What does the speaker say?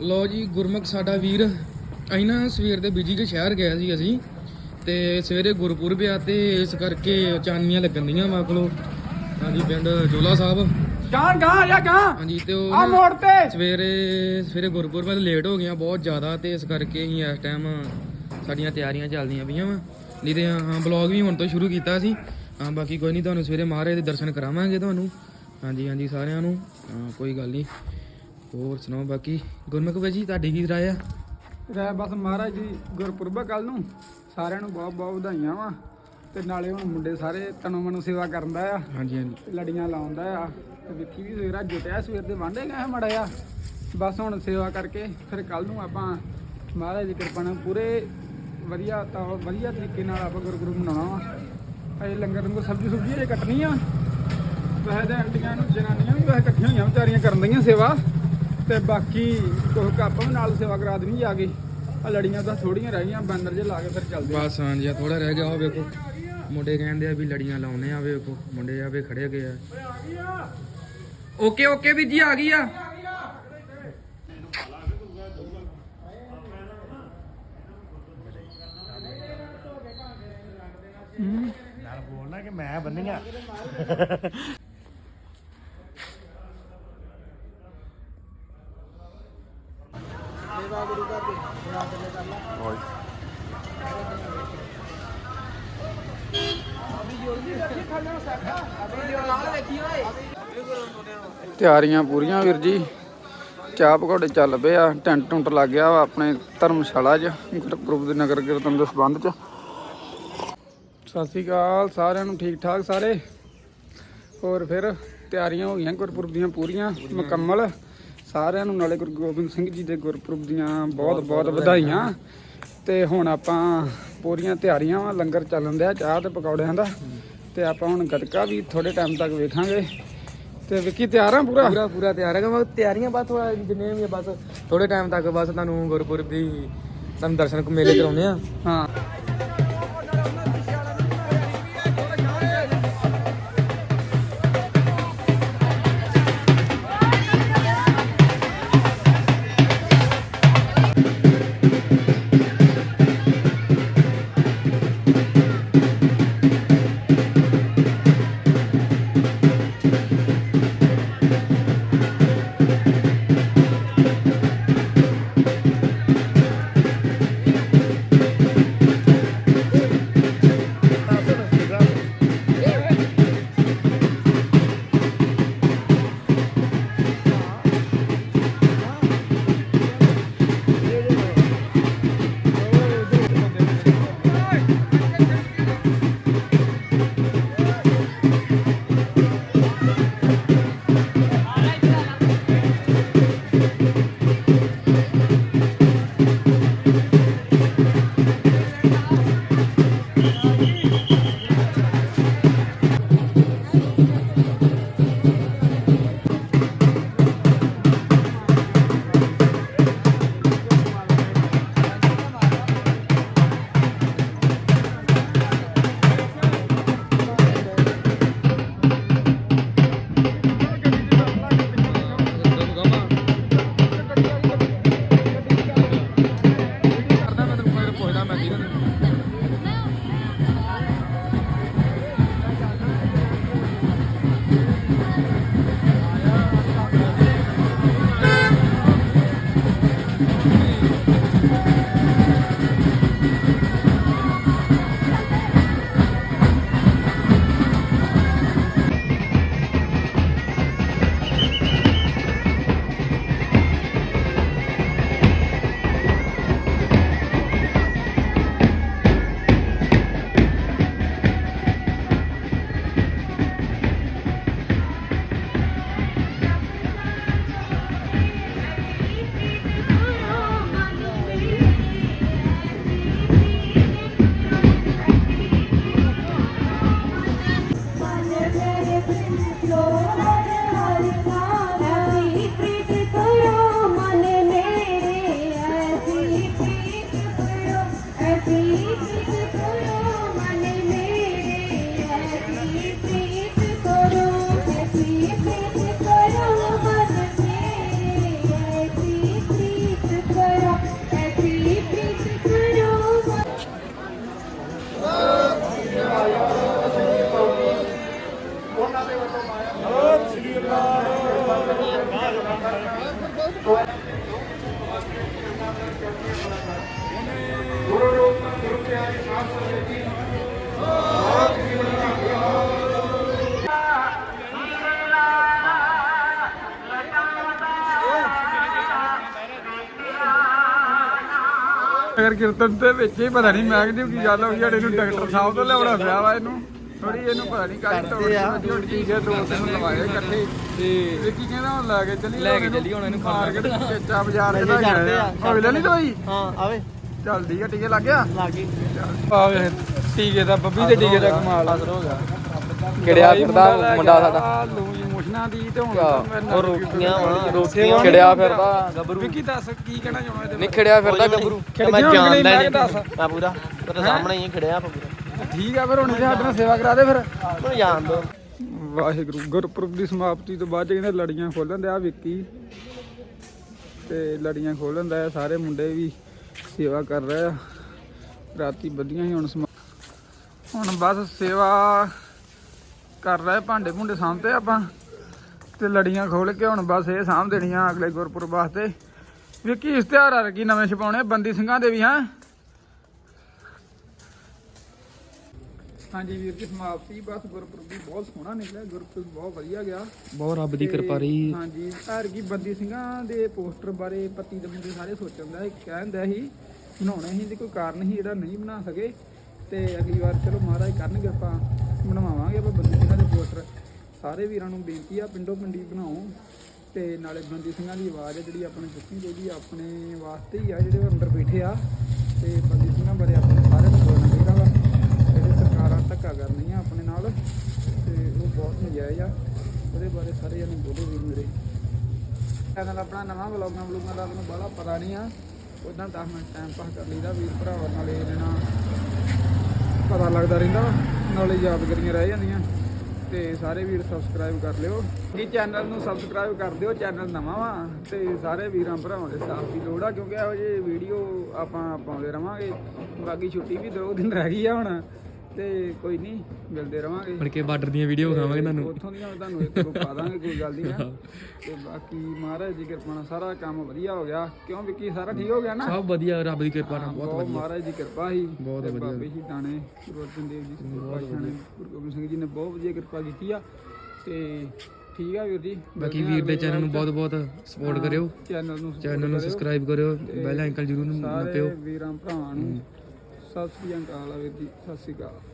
ਲੋ ਜੀ ਗੁਰਮੁਖ ਸਾਡਾ ਵੀਰ। ਅਸੀਂ ਨਾ ਸਵੇਰ ਦੇ ਬੀਜੀ ਕੇ ਸ਼ਹਿਰ ਗਿਆ ਸੀ ਅਸੀਂ ਤੇ ਸਵੇਰੇ ਗੁਰਪੁਰਬ ਆ ਤੇ ਇਸ ਕਰਕੇ ਚਾਨਣੀਆਂ ਲੱਗਣ ਦੀਆਂ ਮਾ ਕੋਲੋਂ। ਹਾਂਜੀ ਪਿੰਡ ਜੋਲਾ ਸਾਹਿਬ। ਗਾਂ ਗਾਂ ਜਾਂ ਗਾਂ। ਹਾਂਜੀ ਤੇ ਉਹ ਆ ਨਾ ਮੋੜ ਤੇ। ਸਵੇਰੇ ਸਵੇਰੇ ਗੁਰਪੁਰਬ ਤੇ ਲੇਟ ਹੋ ਗਿਆ ਬਹੁਤ ਜ਼ਿਆਦਾ ਤੇ ਇਸ ਕਰਕੇ ਅਸੀਂ ਇਸ ਟਾਈਮ ਸਾਡੀਆਂ ਤਿਆਰੀਆਂ ਚੱਲਦੀਆਂ ਪਈਆਂ ਵਾ। ਨਹੀਂ ਤੇ ਹਾਂ ਬਲੌਗ ਵੀ ਹੁਣ ਤੋਂ ਸ਼ੁਰੂ ਕੀਤਾ ਸੀ। ਹਾਂ ਬਾਕੀ ਕੋਈ ਨਹੀਂ ਤੁਹਾਨੂੰ ਸਵੇਰੇ ਮਹਾਰਾਜ ਦੇ ਦਰਸ਼ਨ ਕਰਾਵਾਂਗੇ ਤੁਹਾਨੂੰ। ਹਾਂਜੀ ਹਾਂਜੀ ਸਾਰਿਆਂ ਨੂੰ। ਹਾਂ, ਕੋਈ ਗੱਲ ਨਹੀਂ। ਹੋਰ ਸੁਣਾਓ ਬਾਕੀ? ਗੁਰਮੁਖ ਭਾਈ ਜੀ ਤੁਹਾਡੀ ਕੀ ਰਾਏ ਆ? ਰਹਿ ਬਸ ਮਹਾਰਾਜ ਜੀ ਗੁਰਪੁਰਬ ਕੱਲ ਨੂੰ ਸਾਰਿਆਂ ਨੂੰ ਬਹੁਤ ਬਹੁਤ ਵਧਾਈਆਂ ਵਾ ਤੇ ਨਾਲੇ ਹੁਣ ਮੁੰਡੇ ਸਾਰੇ ਤਨੋਂ ਮਨੋਂ ਸੇਵਾ ਕਰਦਾ ਆ ਹਾਂਜੀ ਹਾਂਜੀ। ਤੇ ਲੜੀਆਂ ਲਾਉਂਦਾ ਆ ਤੇ ਵਿੱਕੀ ਵੀ ਸਵੇਰਾ ਜੁਟਿਆ ਸਵੇਰ ਦੇ ਵਾਂਢੇ ਗਏ ਮੜਿਆ ਬਸ ਹੁਣ ਸੇਵਾ ਕਰਕੇ ਫਿਰ ਕੱਲ ਨੂੰ ਆਪਾਂ ਮਹਾਰਾਜ ਦੀ ਕਿਰਪਾ ਨਾਲ ਪੂਰੇ ਵਧੀਆ ਤਾਂ ਵਧੀਆ ਤਰੀਕੇ ਨਾਲ ਆਪਾਂ ਗੁਰਪੁਰਬ ਮਨਾਉਣਾ ਵਾ। ਅਜੇ ਲੰਗਰ ਲੰਗਰ ਸਬਜ਼ੀ ਸੁਬਜ਼ੀ ਜੇ ਕੱਟਣੀ ਆ। ਵੈਸੇ ਤਾਂ ਆਂਟੀਆਂ ਨੂੰ ਜਨਾਨੀਆਂ ਵੀ ਵੈਸੇ ਇਕੱਠੀਆਂ ਹੋਈਆਂ ਵਿਚਾਰੀਆਂ ਕਰਨ ਦਈਆਂ ਸੇਵਾ। ਤੇ ਬਾਕੀ ਕੋਈ ਕੱਪ ਵੀ ਨਾਲ ਸੇਵਾ ਕਰਾ ਦੇਣੀ ਜਾ ਕੇ। ਆ ਲੜੀਆਂ ਤਾਂ ਥੋੜੀਆਂ ਰਹਿ ਗਈਆਂ ਬੈਨਰ ਜੇ ਲਾ ਕੇ ਫਿਰ ਚੱਲਦੇ ਆ। ਬਸ ਹਾਂਜੀ ਆ ਥੋੜਾ ਰਹਿ ਗਿਆ ਉਹ ਵੇਖੋ। ਮੁੰਡੇ ਕਹਿੰਦੇ ਆ ਵੀ ਲੜੀਆਂ ਲਾਉਨੇ ਆ ਵੇਖੋ। ਮੁੰਡੇ ਆ ਵੇ ਖੜੇ ਗਏ ਆ। ਓਕੇ ਓਕੇ ਵੀ ਜੀ ਆ ਗਈ ਆ। ਨਾਲ ਬੋਲਣਾ ਕਿ ਮੈਂ ਬੰਨੀਆਂ? ਤਿਆਰੀਆਂ ਪੂਰੀਆਂ ਵੀਰ ਜੀ। ਚਾਹ ਪਕੌੜੇ ਚੱਲ ਪਏ ਆ। ਟੈਂਟ ਟੁੰਟ ਲੱਗ ਗਿਆ ਵਾ ਆਪਣੇ ਧਰਮਸ਼ਾਲਾ 'ਚ, ਗੁਰਪੁਰਬ ਦੇ ਨਗਰ ਕੀਰਤਨ ਦੇ ਸੰਬੰਧ 'ਚ। ਸਤਿ ਸ਼੍ਰੀ ਅਕਾਲ, ਸਾਰਿਆਂ ਨੂੰ ਠੀਕ ਠਾਕ ਸਾਰੇ? ਹੋਰ ਫਿਰ ਤਿਆਰੀਆਂ ਹੋ ਗਈਆਂ ਗੁਰਪੁਰਬ ਦੀਆਂ ਪੂਰੀਆਂ, ਮੁਕੰਮਲ। ਸਾਰਿਆਂ ਨੂੰ ਨਾਲੇ ਗੁਰੂ ਗੋਬਿੰਦ ਸਿੰਘ ਜੀ ਦੇ ਗੁਰਪੁਰਬ ਦੀਆਂ ਬਹੁਤ ਬਹੁਤ ਵਧਾਈਆਂ। ਤੇ ਹੁਣ ਆਪਾਂ ਪੂਰੀਆਂ ਤਿਆਰੀਆਂ ਵਾ ਲੰਗਰ ਚੱਲਣ ਦਿਆ ਚਾਹ ਤੇ ਪਕੌੜਿਆਂ ਦਾ। ਤੇ ਆਪਾਂ ਹੁਣ ਗਤਕਾ ਵੀ ਥੋੜੇ ਟਾਈਮ ਤੱਕ ਵੇਖਾਂਗੇ। ਤੇ ਵਿੱਕੀ ਤਿਆਰ ਆ ਪੂਰਾ? ਪੂਰਾ ਪੂਰਾ ਤਿਆਰ ਹੈਗਾ। ਬਸ ਤਿਆਰੀਆਂ ਬਸ ਥੋੜਾ ਜਿੰਨੇ ਵੀ ਬਸ ਥੋੜੇ ਟਾਈਮ ਤੱਕ ਬਸ ਤੁਹਾਨੂੰ ਗੁਰਪੁਰਬ ਦੀ ਤੁਹਾਨੂੰ ਦਰਸ਼ਨ ਮੇਲੇ ਕਰਾਉਨੇ ਆ। ਹਾਂ। Gracias. ਨਗਰ ਕੀਰਤਨ ਦੇ ਵਿੱਚ ਹੀ ਪਤਾ ਨਹੀਂ ਮੈਂ ਕਿਹਾ ਕੀ ਗੱਲ ਹੋ ਗਈ ਸਾਡੇ ਨੂੰ ਡਾਕਟਰ ਸਾਹਿਬ ਤੋਂ ਲਿਆਉਣਾ ਪਿਆ ਵਾ ਇਹਨੂੰ। ਥੋੜੀ ਇਹਨੂੰ ਪਤਾ ਨਹੀਂ ਕਾਹਦੀ ਤੋੜ ਵੱਡੀ ਵੱਡੀ ਚੀਜ਼ ਦੋ ਤਿੰਨ ਲਵਾਏ ਇਕੱਠੇ। ਤੇ ਕੀ ਕਹਿੰਦਾ ਹੁਣ ਲੈ ਕੇ ਚੱਲੀ ਲੈ ਕੇ ਚੱਲੀ ਹੁਣ ਇਹਨੂੰ ਮਾਰਕੀਟ ਚੇਚਾ ਬਾਜ਼ਾਰ ਇਹਦਾ ਕਰਦੇ ਆ। ਹੋ ਲੈ ਲਈ ਦਵਾਈ? ਹਾਂ ਆਵੇ। ਚੱਲ ਠੀਕ ਆ ਟੀਕੇ ਲੱਗ ਗਿਆ? ਲੱਗ ਗਈ ਆ ਵੇ ਟੀਕੇ ਦਾ ਬੱਬੀ ਦੇ ਟੀਕੇ ਦਾ ਕਮਾਲ ਆ। ਹੋ ਗਿਆ। ਕਿਹੜਿਆ ਫਿਰਦਾ ਮੁੰਡਾ ਸਾਡਾ? ਮੋਸ਼ਨਾਂ ਦੀ ਤੇ ਹੁਣ ਉਹ ਰੋਟੀਆਂ ਵਾ। ਰੋਟੀਆਂ ਖਿੜਿਆ ਫਿਰਦਾ। ਗੱਭਰੂ ਵਿੱਕੀ ਦੱਸ ਕੀ ਕਹਿਣਾ ਚਾਹੁੰਦਾ ਇਹਦੇ ਨਹੀਂ ਖਿੜਿਆ ਫਿਰਦਾ ਗੱਭਰੂ। ਮੈਂ ਜਾਣਦਾ ਨਹੀਂ ਮੈਂ ਨਹੀਂ। ਦੱਸ। ਆ ਪੂਰਾ। ਤੇਰੇ ਸਾਹਮਣੇ ਹੀ ਖੜਿਆ ਆਪਾਂ ਪੂਰਾ। ਠੀਕ ਆ ਫਿਰ ਹੁਣ ਇਹਦੇ ਸਾਡੇ ਨਾਲ ਸੇਵਾ ਕਰਾ ਦੇ ਫਿਰ। ਮੈਨੂੰ ਜਾਣ ਦੋ। ਵਾਹਿਗੁਰੂ ਗੁਰਪੁਰਬ ਦੀ ਸਮਾਪਤੀ ਤੋਂ ਬਾਅਦ 'ਚ ਕਹਿੰਦੇ ਲੜੀਆਂ ਖੋਲਣ ਦੇ ਆ ਵਿੱਕੀ। ਤੇ ਲੜੀਆਂ ਖੋਲਣ ਦਾ ਸਾਰੇ ਮੁੰਡੇ ਵੀ ਸੇਵਾ ਕਰ ਰਹੇ ਆ। ਰਾਤੀ ਵਧੀਆਂ ਹੀ ਹੁਣ ਸਮਾ- ਹੁਣ ਬਸ ਸੇਵਾ ਕਰ ਰਹੇ ਭਾਂਡੇ ਭੁੰਡੇ ਸਾਂਭਤੇ ਆਪਾਂ। ਤੇ ਲੜੀਆਂ ਖੋਲ ਕੇ ਹੁਣ ਬਸ ਇਹ ਸਾਂਭ ਦੇਣੀਆਂ ਅਗਲੇ ਗੁਰਪੁਰਬ ਵਾਸਤੇ। ਵਿੱਕੀ ਇਸ ਤਿਉਹਾਰ ਆ ਕੀ ਨਵੇਂ ਛਪਾਉਣੇ? ਬੰਦੀ ਸਿੰਘਾਂ ਦੇ ਵੀ ਹਾਂ? ਹਾਂਜੀ ਵੀਰ ਜੀ ਸਮਾਪਤੀ। ਬਸ ਗੁਰਪੁਰਬ ਦੀ ਬਹੁਤ ਸੋਹਣਾ ਨਿਕਲਿਆ। ਗੁਰਪੁਰਬ ਬਹੁਤ ਵਧੀਆ ਗਿਆ। ਬਹੁਤ ਰੱਬ ਦੀ ਕਿਰਪਾ ਰਹੀ। ਹਾਂਜੀ ਹਰ ਕੀ ਬੰਦੀ ਸਿੰਘਾਂ ਦੇ ਪੋਸਟਰ ਬਾਰੇ ਪੱਤੀ ਦੇ ਮੁੰਡੇ ਸਾਰੇ ਸੋਚਣ ਦਾ ਕਹਿੰਦਾ ਸੀ ਬਣਾਉਣੇ ਸੀ ਤੇ ਕੋਈ ਕਾਰਨ ਸੀ ਜਿਹੜਾ ਨਹੀਂ ਬਣਾ ਸਕੇ। ਤੇ ਅਗਲੀ ਵਾਰ ਚਲੋ ਮਹਾਰਾਜ ਕਰਨਗੇ ਆਪਾਂ ਬਣਵਾਵਾਂਗੇ ਆਪਾਂ ਬੰਦੀ ਸਿੰਘਾਂ ਦੇ ਪੋਸਟਰ। ਸਾਰੇ ਵੀਰਾਂ ਨੂੰ ਬੇਨਤੀ ਆ ਪਿੰਡੋ ਪਿੰਡੀ ਬਣਾਓ ਤੇ ਨਾਲੇ ਬੰਦੀ ਸਿੰਘਾਂ ਦੀ ਆਵਾਜ਼ ਆ ਜਿਹੜੀ ਆਪਣੇ ਚੁੱਕਣੀ ਚਾਹੀਦੀ ਆਪਣੇ ਵਾਸਤੇ ਹੀ ਆ ਜਿਹੜੇ ਅੰਦਰ ਬੈਠੇ ਆ। ਤੇ ਬੰਦੀ ਸਿੰਘਾਂ ਬਾਰੇ ਆਪਣੇ ਸਾਰਿਆਂ ਨੂੰ ਬੋਲਣਾ ਚਾਹੀਦਾ ਵਾ। ਜਿਹੜੇ ਸਰਕਾਰਾਂ ਧੱਕਾ ਕਰਨੀਆਂ ਆਪਣੇ ਨਾਲ ਤੇ ਉਹ ਬਹੁਤ ਨਜਾਇਜ਼ ਆ। ਉਹਦੇ ਬਾਰੇ ਸਾਰੇ ਜਣੇ ਬੋਲੋ ਵੀਰ ਮੇਰੇ। ਚੈਨਲ ਆਪਣਾ ਨਵਾਂ ਵਲੌਗਾਂ ਵਲੌਗਾਂ ਦਾ ਮੈਨੂੰ ਬੜਾ ਪਤਾ ਨਹੀਂ ਆ। ਉਦਾਂ 10 ਮਿੰਟ ਟਾਈਮ ਪਾਸ ਕਰ ਲਈਦਾ ਵੀਰ ਭਰਾਵਾਂ ਨਾਲ ਇਹਦੇ ਨਾਲ ਪਤਾ ਲੱਗਦਾ ਰਹਿੰਦਾ ਵਾ, ਨਾਲੇ ਯਾਦਗਾਰੀਆਂ ਰਹਿ ਜਾਂਦੀਆਂ। ਤੇ ਸਾਰੇ ਵੀਰ ਸਬਸਕ੍ਰਾਈਬ ਕਰ ਲਿਓ। ਜੀ ਚੈਨਲ ਨੂੰ ਸਬਸਕ੍ਰਾਈਬ ਕਰ ਦਿਓ ਚੈਨਲ ਨਵਾਂ ਵਾ, ਤੇ ਸਾਰੇ ਵੀਰਾਂ ਭਰਾਵਾਂ ਦੇ ਸਾਥ ਦੀ ਲੋੜ ਆ, ਕਿਉਂਕਿ ਇਹੋ ਜਿਹੇ ਵੀਡੀਓ ਆਪਾਂ ਪਾਉਂਦੇ ਰਵਾਂਗੇ। ਬਾਕੀ ਛੁੱਟੀ ਵੀ ਦੋ ਦਿਨ ਰਹਿ ਗਈ ਆ ਹੁਣ। ਤੇ ਕੋਈ ਨਹੀਂ ਮਿਲਦੇ ਰਵਾਂਗੇ। ਮੁੜ ਕੇ ਬਾਰਡਰ ਦੀਆਂ ਵੀਡੀਓ ਖਾਵਾਂਗੇ ਤੁਹਾਨੂੰ। ਉੱਥੋਂ ਦੀਆਂ ਤੁਹਾਨੂੰ ਇੱਕ ਦੋ ਪਾ ਦਾਂਗੇ ਕੋਈ ਗੱਲ ਨਹੀਂ ਆ। ਤੇ ਬਾਕੀ ਮਹਾਰਾਜ ਦੀ ਕਿਰਪਾ ਨਾਲ ਸਾਰਾ ਕੰਮ ਵਧੀਆ ਹੋ ਗਿਆ। ਕਿਉਂ ਵਿੱਕੀ ਸਾਰਾ ਠੀਕ ਹੋ ਗਿਆ ਨਾ? ਸਭ ਵਧੀਆ ਰੱਬ ਦੀ ਕਿਰਪਾ ਨਾਲ ਬਹੁਤ ਵਧੀਆ। ਮਹਾਰਾਜ ਦੀ ਕਿਰਪਾ ਸੀ ਬਹੁਤ ਵਧੀਆ। ਬਾਬੇ ਜੀ ਦਾਣੇ ਗੁਰੂ ਅਰਜਨ ਦੇਵ ਜੀ ਨੇ ਗੁਰੂ ਗੋਬਿੰਦ ਸਿੰਘ ਜੀ ਨੇ ਬਹੁਤ ਵਧੀਆ ਕਿਰਪਾ ਕੀਤੀ ਆ। ਤੇ ਠੀਕ ਆ ਵੀਰ ਜੀ। ਬਾਕੀ ਵੀਰ ਦੇ ਚੈਨਲ ਨੂੰ ਬਹੁਤ ਬਹੁਤ ਸਪੋਰਟ ਕਰਿਓ। ਚੈਨਲ ਨੂੰ ਚੈਨਲ ਨੂੰ ਸਬਸਕ੍ਰਾਈਬ ਕਰਿਓ। ਬੈਲ ਆਈਕਨ ਜ਼ਰੂਰ ਨੱਪਿਓ। ਵੀਰਾਂ ਭਰਾਵਾਂ ਨੂੰ ਸਤਿ ਸ੍ਰੀ ਅਕਾਲ ਵੀਰ ਜੀ। ਸਤਿ ਸ੍ਰੀ ਅਕਾਲ।